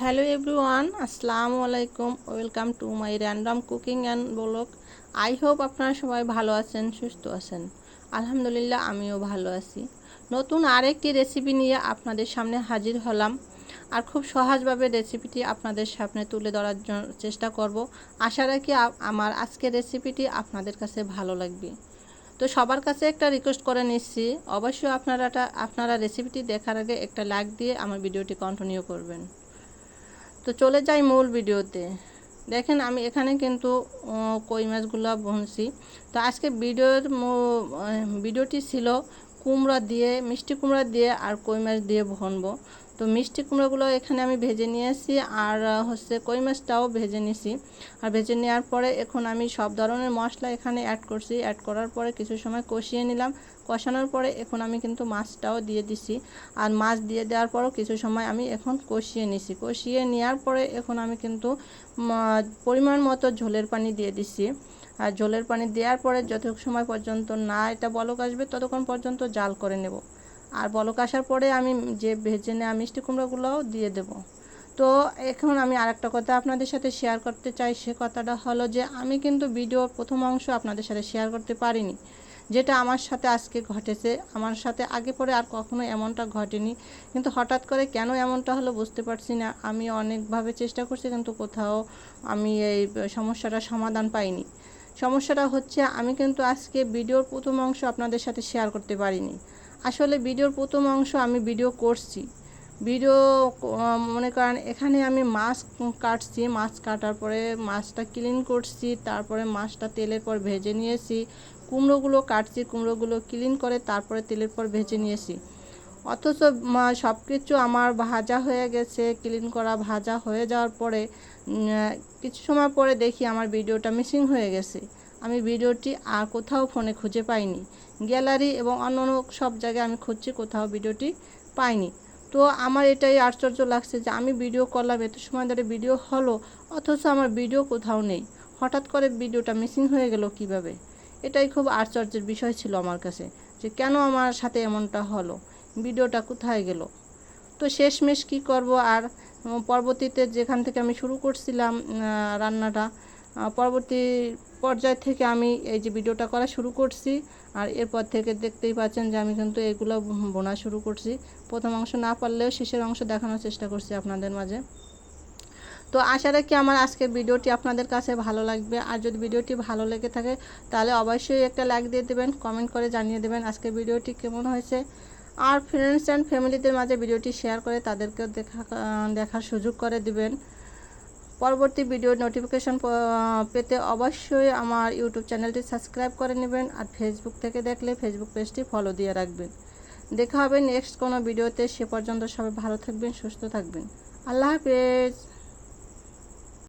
Hello everyone, আসসালামু আলাইকুম, welcome to my random cooking and blog. I hope আপনারা সবাই ভালো আছেন, সুস্থ আছেন। আলহামদুলিল্লাহ, আমিও ভালো আছি। নতুন আরেকটি রেসিপি নিয়ে আপনাদের সামনে হাজির হলাম। আর খুব সহজভাবে রেসিপিটি আপনাদের সামনে তুলে ধরার জন্য চেষ্টা করব। আশা রাখি আমার আজকের রেসিপিটি আপনাদের কাছে ভালো লাগবে। তো সবার কাছে একটা রিকোয়েস্ট করে নিচ্ছি। অবশ্যই আপনারাটা, আপনারা রেসিপিটি দেখার আগে একটা লাইক দিয়ে আমার ভিডিওটি কন্টিনিউ করবেন। তো চলে যাই মূল ভিডিওতে। দেখেন আমি এখানে কিন্তু কই মাছগুলো বুনছি। তো আজকে ভিডিওর ভিডিওটি ছিল কুমড়া দিয়ে, মিষ্টি কুমড়া দিয়ে আর কই মাছ দিয়ে ভনবো। তো মিষ্টি কুমড়োগুলো এখানে আমি ভেজে নিয়েছি আর হচ্ছে কই মাছটাও ভেজে নিয়েছি আর ভেজে নেওয়ার পরে এখন আমি সব ধরনের মশলা এখানে অ্যাড করছি। অ্যাড করার পরে কিছু সময় কষিয়ে নিলাম। কষানোর পরে এখন আমি কিন্তু মাছটাও দিয়ে দিছি। আর মাছ দিয়ে দেওয়ার পরও কিছু সময় আমি এখন কষিয়ে নিছি। কষিয়ে নেওয়ার পরে এখন আমি কিন্তু পরিমাণ মতো ঝোলের পানি দিয়ে দিছি। আর জলের পানি দেওয়ার পরে যত সময় পর্যন্ত না এটা বলক আসবে, ততক্ষণ পর্যন্ত জাল করে নেব। আর বলক আসার পরে আমি যে ভেজে নেওয়া মিষ্টি কুমড়োগুলোও দিয়ে দেব। তো এখন আমি আরেকটা কথা আপনাদের সাথে শেয়ার করতে চাই, সে কথাটা হলো যে আমি কিন্তু ভিডিওর প্রথম অংশ আপনাদের সাথে শেয়ার করতে পারিনি, যেটা আমার সাথে আজকে ঘটেছে। আমার সাথে আগে পরে আর কখনো এমনটা ঘটেনি। কিন্তু হঠাৎ করে কেন এমনটা হলো বুঝতে পারছি না। আমি অনেকভাবে চেষ্টা করছি, কিন্তু কোথাও আমি এই সমস্যাটার সমাধান পাইনি। সমস্যাটা হচ্ছে আমি কিন্তু আজকে ভিডিওর প্রথম অংশ আপনাদের সাথে শেয়ার করতে পারিনি। আসলে ভিডিওর প্রথম অংশ আমি ভিডিও করছি। ভিডিও মনে করেন এখানে আমি মাছ কাটছি মাছ কাটার পরে মাছটা ক্লিন করছি, তারপরে মাছটা তেলের পর ভেজে নিয়েছি। কুমড়োগুলো কাটছি, কুমড়োগুলো ক্লিন করে তারপরে তেলের পর ভেজে নিয়েছি। অথচ সব কিছু আমার ভাজা হয়ে গেছে ক্লিন করা ভাজা হয়ে যাওয়ার পরে কিছু সময় পরে দেখি আমার ভিডিওটা মিসিং হয়ে গেছে। আমি ভিডিওটি আর কোথাও ফোনে খুঁজে পাইনি। গ্যালারি এবং অন্য সব জায়গায় আমি খুঁজছি, কোথাও ভিডিওটি পাইনি। তো আমার এটাই আশ্চর্য লাগছে যে আমি ভিডিও করলাম, এত সময় ধরে ভিডিও হলো, অথচ আমার ভিডিও কোথাও নেই। হঠাৎ করে ভিডিওটা মিসিং হয়ে গেল কীভাবে? এটাই খুব আশ্চর্যের বিষয় ছিল আমার কাছে যে কেন আমার সাথে এমনটা হলো। ভিডিওটা কোথায় গেল? তো শেষমেশ কি করব? আর পরবর্তীতে যেখান থেকে আমি শুরু করছিলাম রান্নাটা পরবর্তী পর্যায় থেকে আমি এই যে ভিডিওটা করা শুরু করছি। আর এরপর থেকে দেখতেই পাচ্ছেন যে আমি কিন্তু এগুলো বোনা শুরু করছি। প্রথম অংশ না পারলেও শেষের অংশ দেখানোর চেষ্টা করছি আপনাদের মাঝে। তো আশা রাখি আমার আজকের ভিডিওটি আপনাদের কাছে ভালো লাগবে। আর যদি ভিডিওটি ভালো লেগে থাকে, তাহলে অবশ্যই একটা লাইক দিয়ে দেবেন কমেন্ট করে জানিয়ে দেবেন আজকের ভিডিওটি কেমন হয়েছে। আর ফ্রেন্ডস অ্যান্ড ফ্যামিলিদের মাঝে ভিডিওটি শেয়ার করে তাদেরকেও দেখা দেখার সুযোগ করে দিবেন। পরবর্তী ভিডিওর নোটিফিকেশন পেতে অবশ্যই আমার ইউটিউব চ্যানেলটি সাবস্ক্রাইব করে নেবেন আর ফেসবুক থেকে দেখলে ফেসবুক পেজটি ফলো দিয়ে রাখবেন। দেখা হবে নেক্সট কোনো ভিডিওতে সে পর্যন্ত সবাই ভালো থাকবেন, সুস্থ থাকবেন। আল্লাহ হাফেজ।